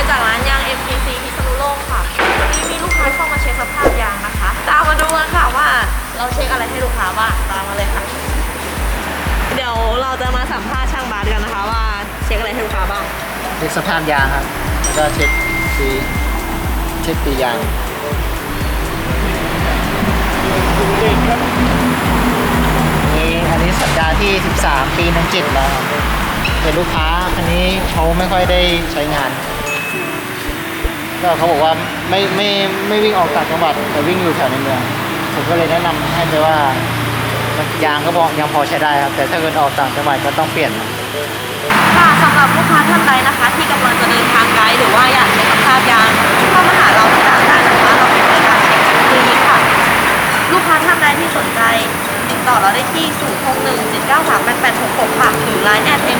ยจากร้านยาง MPC พิษณุโลกค่ะวันนี้มีลูกค้าเข้ามาเช็คสภาพยางนะคะ ตามมาดูกันค่ะว่าเราเช็คอะไรให้ลูกค้าบ้างตามมาเลยค่ะ เดี๋ยวเราจะมาสัมภาษณ์ช่างบาสกันนะคะว่าเช็คอะไรให้ลูกค้าบ้าง เช็คสภาพยางครับ แล้วก็เช็คปีเช็คปียาง นี่อันนี้สัปดาห์ที่ 13 ปีนังจิตแล้วครับเป็นลูกค้าคันนี้เขาไม่ค่อยได้ใช้งาน ก็เขาบอกว่าไม่ไม่ไม่วิ่งออกต่างจังหวัดแต่วิ่งอยู่แถวในเมือง ผมก็เลยแนะนำให้ไปว่ายางก็บอกยังพอใช้ได้ครับ แต่ถ้าเกิดออกต่างจังหวัดก็ต้องเปลี่ยนค่ะสำหรับลูกค้าท่านใดนะคะ ที่กำลังจะเดินทางไกลหรือว่าอยากเช็คสภาพยางเข้ามาหาเราที่ร้านได้นะคะเราเป็นบริการเช็คฟรีค่ะ ลูกค้าท่านใดที่สนใจ ติดต่อเราได้ที่ 0 6 1 7 9 3 8 8 6 6ค่ะหรือ Line แอด MTC ไท